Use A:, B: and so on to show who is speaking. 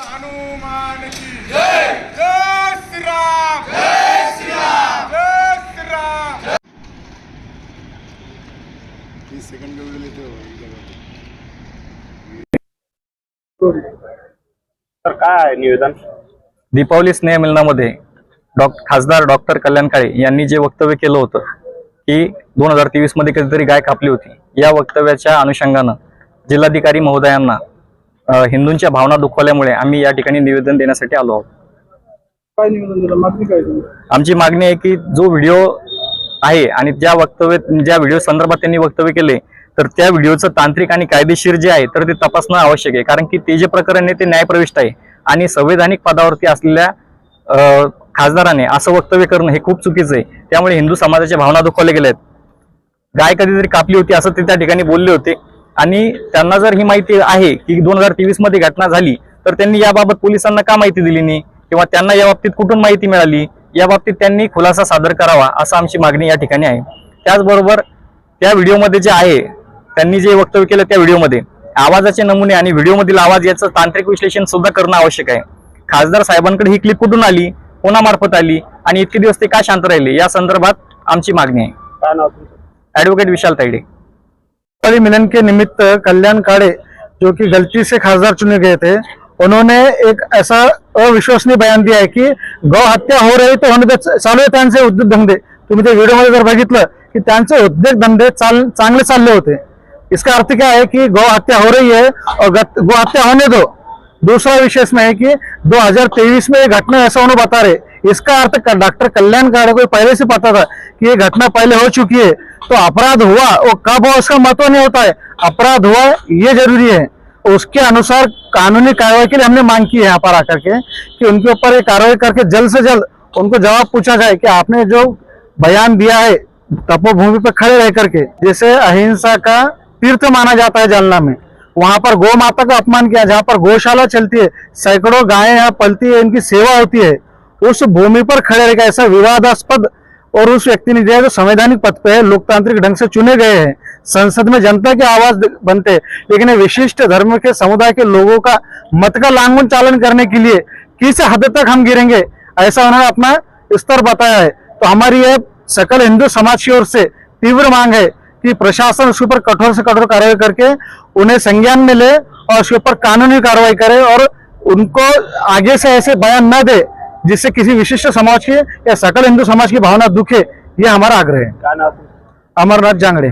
A: हनुमान की जय। जय श्री राम जय श्री राम जय श्री राम
B: तीस सेकंड वेळ दिले ते
C: तर काय निवेदन?
D: दीपावली स्नेहमिलनामध्ये डॉ खासदार डॉक्टर कल्याण काळे यांनी जे वक्तव्य केलं होतं की दोन हजार तेवीसमध्ये कधीतरी गाय कापली होती या वक्तव्याच्या अनुषंगानं जिल्हाधिकारी महोदयांना हिंदूंच्या भावना दुखवल्यामुळे आम्ही या ठिकाणी निवेदन देण्यासाठी आलो आहोत.
E: काय निवेदन दिलं? मागणी काय तुम्ही?
D: आमची मागणी आहे की जो व्हिडिओ आहे आणि ज्या वक्तव्य ज्या व्हिडिओ संदर्भात त्यांनी वक्तव्य केले तर त्या व्हिडिओचं तांत्रिक आणि कायदेशीर जे आहे तर ते तपासणं आवश्यक आहे. कारण की ते जे प्रकरण आहे ते न्यायप्रविष्ट आहे आणि संवैधानिक पदावरती असलेल्या खासदाराने असं वक्तव्य करणं हे खूप चुकीचं आहे. त्यामुळे हिंदू समाजाच्या भावना दुखवल्या गेल्या आहेत. गाय कधीतरी कापली होती असं ते त्या ठिकाणी बोलले होते. आणि त्यांना जर ही माहिती आहे की दोन हजार तेवीसमध्ये घटना झाली तर त्यांनी याबाबत पोलिसांना का माहिती दिली नाही? किंवा त्यांना या बाबतीत कुठून माहिती मिळाली? या बाबतीत त्यांनी खुलासा सादर करावा असं आमची मागणी या ठिकाणी आहे. त्याचबरोबर त्या व्हिडिओमध्ये जे आहे त्यांनी जे वक्तव्य केलं त्या व्हिडिओमध्ये आवाजाचे नमुने आणि व्हिडिओमधील आवाज याचं तांत्रिक विश्लेषण सुद्धा करणं आवश्यक आहे. खासदार साहेबांकडे ही क्लिप कुठून आली कोणामार्फत आली आणि इतके दिवस ते का शांत राहिले या संदर्भात आमची मागणी आहे. ऍडव्होकेट विशाल तायडे.
E: मिलन के निमित्त कल्याण काड़े जो कि गलती से खासदार चुने गए थे, उन्होंने एक ऐसा अविश्वसनीय बयान दिया है की गौ हत्या हो रही तो होणे चालू आहे त्यांचे तुम्हें तुम्ही ते व्हिडिओमध्ये जर बघितलं की उद्योगधंदे चाल, चांगले चालले होते। इसका अर्थ क्या है कि गौ हत्या हो रही है और गौ हत्या होने दो। दूसरा विषय इसमें है कि 2023 में ये घटना ऐसा होने बता रहे। इसका अर्थ डॉक्टर कल्याण काड़े को पहले से पता था कि ये घटना पहले हो चुकी है। तो अपराध हुआ, वो कब हुआ, उसका महत्व नहीं होता है। अपराध हुआ, ये ज़रूरी है। उसके अनुसार कानूनी कार्रवाई के लिए हमने मांग की है यहाँ पर आकर के कि उनके ऊपर ये कार्रवाई करके जल्द से जल्द उनको जवाब पूछा जाए कि आपने जो बयान दिया है, तपोभूमि पर खड़े रह करके, जैसे अहिंसा का तीर्थ माना जाता है जालना में। वहाँ पर गौ माता का अपमान किया, जहाँ पर गौशाला चलती है, सैकड़ों गायें यहाँ पलती है, इनकी सेवा होती है। उस भूमि पर खड़े रहकर ऐसा विवादास्पद और उस व्यक्ति ने दिया जो संवैधानिक पद पे है, लोकतांत्रिक ढंग से चुने गए हैं। संसद में जनता की आवाज़ बनते लेकिन विशिष्ट धर्म के समुदाय के लोगों का मत का लांगन चालन करने के लिए किस हद तक हम गिरेंगे? ऐसा उन्होंने अपना स्तर बताया है। तो हमारी यह सकल हिंदू समाज की ओर से तीव्र मांग है कि प्रशासन उसके ऊपर कठोर से कठोर कार्रवाई करके उन्हें संज्ञान में ले और उसके ऊपर कानूनी कार्रवाई करे और उनको आगे से ऐसे बयान न दे जिससे किसी विशिष्ट समाज के या सकल हिंदू समाज की भावना दुखे ये हमारा आग्रह है? अमरनाथ जांगड़े।